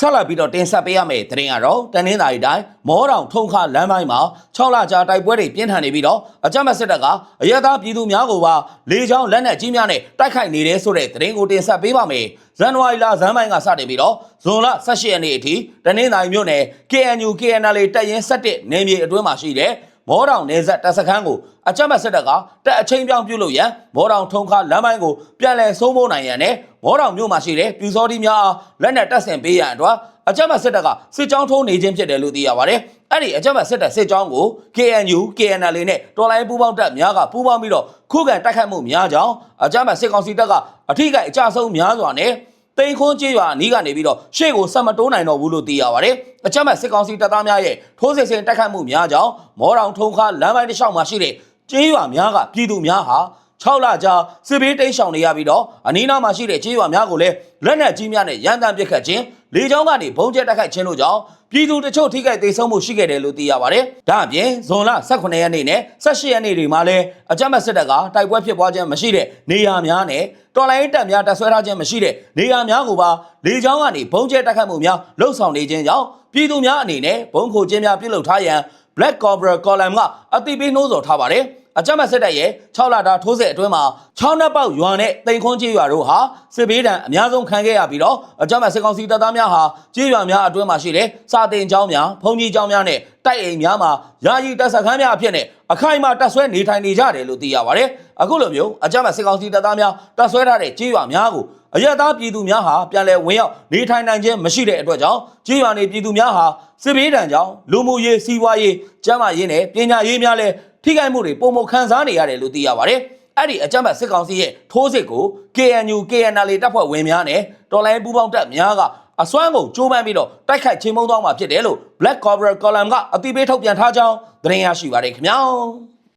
ဆက်လက်ပြီးတော့တင်ဆက်ပေးရမယ့်သတင်းကတော့တနင်္သာရီတိုင်းမောတောင်ထုံခလမ်းပိုင်းမှာ6လကြာတိုက်ပွဲတွေပြင်းထန်နေပြီးတော့အကြမ်းဖက်စစ်တပ်ကအရသာပြည်သူများကိုပါလေကြောင်းလက်နက်ကြီးများနဲ့တိုက်ခိုက်နေတယ်ဆိုတဲ့သတင်းကိုတင်ဆက်ပေးပါမယ်။ဇန်နဝါရီလဇန်ပိုင်းကစတင်ပြီးတော့ဇွန်လ18ရက်နေ့အထိတနင်္သာရီမြို့နယ် KNU KNL တပ်ရင်း7နယ်မြေအတွင်းမှာရှိတဲ့ မောတောင်နယ်ဆက်တပ်စခန်းကိုအကြမ်းဖက်စစ်တပ်ကတပ်အချင်းပြောင်းပြုတ်လို့ရန်မောတောင်ထုံခလမ်းပိုင်းကိုပြန်လည်စိုးမိုးနိုင်ရန်နဲ့မောတောင်မြို့မှာရှိတဲ့ပြူစောတိများအားလက်နက်တပ်ဆင်ပေးရန်အတွက်အကြမ်းဖက်စစ်တပ်ကစစ်ကြောင်းထိုးနေခြင်းဖြစ်တယ်လို့သိရပါတယ်။အဲ့ဒီအကြမ်းဖက်စစ်တပ်စစ်ကြောင်းကို KNU KNL နဲ့တော်လိုင်းပူးပေါင်းတပ်များကပူးပေါင်းပြီးတော့ခုခံတိုက်ခိုက်မှုများကြောင်းအကြမ်းဖက်စစ်ကောင်စီတပ်ကအထိကိအကြဆုံးများစွာနဲ့ တိန်ခွန်းကျေးရွာအနီးကနေပြီးတော့ရှေ့ကိုဆက်မတိုးနိုင်တော့ဘူးလို့သိရပါတယ်။အချက်မဲ့စစ်ကောင်စီတပ်သားများရဲ့ထိုးစစ်ဆင်တိုက်ခိုက်မှုများကြောင့်မောတောင်ထုံခါလမ်းပိုင်းတစ်လျှောက်မှာရှိတဲ့ကျေးရွာများကပြည်သူများဟာ 6လကြာစစ်ဘေးတိမ်းရှောင်နေရပြီးတော့အနီးနားမှာရှိတဲ့ကျေးရွာများကိုလည်းလက်နက်ကြီးများနဲ့ရန်တမ်းပစ်ခတ်ခြင်းလေကြောင်းကနေဘုံကျဲတိုက်ခိုက်ခြင်းတို့ကြောင့်ပြည်သူတချို့ထိခိုက်ဒေဆုံးမှုရှိခဲ့တယ်လို့သိရပါတယ်။ဒါအပြင်ဇွန်လ18ရက်နေ့နဲ့18ရက်နေ့တွေမှာလည်းအကြမ်းဖက်စစ်တပ်ကတိုက်ပွဲဖြစ်ပွားခြင်းမရှိတဲ့နေရာများနဲ့တော်လိုင်းတပ်များတပ်ဆွဲထားခြင်းမရှိတဲ့နေရာများကိုပါလေကြောင်းကနေဘုံကျဲတိုက်ခိုက်မှုများလှုပ်ဆောင်နေခြင်းကြောင့်ပြည်သူများအနေနဲ့ဘုံခိုခြင်းများပြုလုပ်ထားရန် Black Cobra Column ကအတိပေးနှိုးဆော်ထားပါတယ်။ အကြမ်းဖက်စစ်တပ်ရဲ့6လတာထိုးစစ်အတွင်းမှာ6နှစ်ပေါက်ရွာနဲ့တိန်ခွန်းကျေးရွာတို့ဟာစစ်ဘေးဒဏ်အများဆုံးခံခဲ့ရပြီးတော့အကြမ်းဖက်စစ်ကောင်စီတပ်သားများဟာကျေးရွာများအတွင်းမှာရှိတဲ့စာတင်ကျောင်းများ၊ဘုံကြီးကျောင်းများနဲ့တိုက်အိမ်များမှာယာယီတပ်စခန်းများအဖြစ်နဲ့အခိုင်အမာတပ်ဆွဲနေထိုင်နေကြတယ်လို့သိရပါတယ်။အခုလိုမျိုးအကြမ်းဖက်စစ်ကောင်စီတပ်သားများတပ်ဆွဲထားတဲ့ကျေးရွာများကိုအရသားပြည်သူများဟာပြန်လည်ဝင်ရောက်နေထိုင်နိုင်ခြင်းမရှိတဲ့အတွက်ကြောင့်ကျေးရွာနေပြည်သူများဟာစစ်ဘေးဒဏ်ကြောင့်လူမှုရေးစီးပွားရေးကျန်းမာရေးနဲ့ပညာရေးများလည်း ထိခိုက်မှုတွေပုံမခံစားနေရတယ်လို့သိရပါတယ်။အဲ့ဒီအကြမ်းဖက်စစ်ကောင်စီရဲ့ထိုးစစ်ကို KNU KNL တပ်ဖွဲ့ဝင်များနဲ့တော်လိုင်းပူးပေါင်းတပ်များကအစွမ်းကုန်ကြိုးပမ်းပြီးတော့တိုက်ခိုက်ချင်းမုံသွားမှာဖြစ်တယ်လို့ Black Cobra Column ကအတိပေးထုတ်ပြန်ထားကြောင်းသတင်းရရှိပါတယ်ခင်ဗျာ။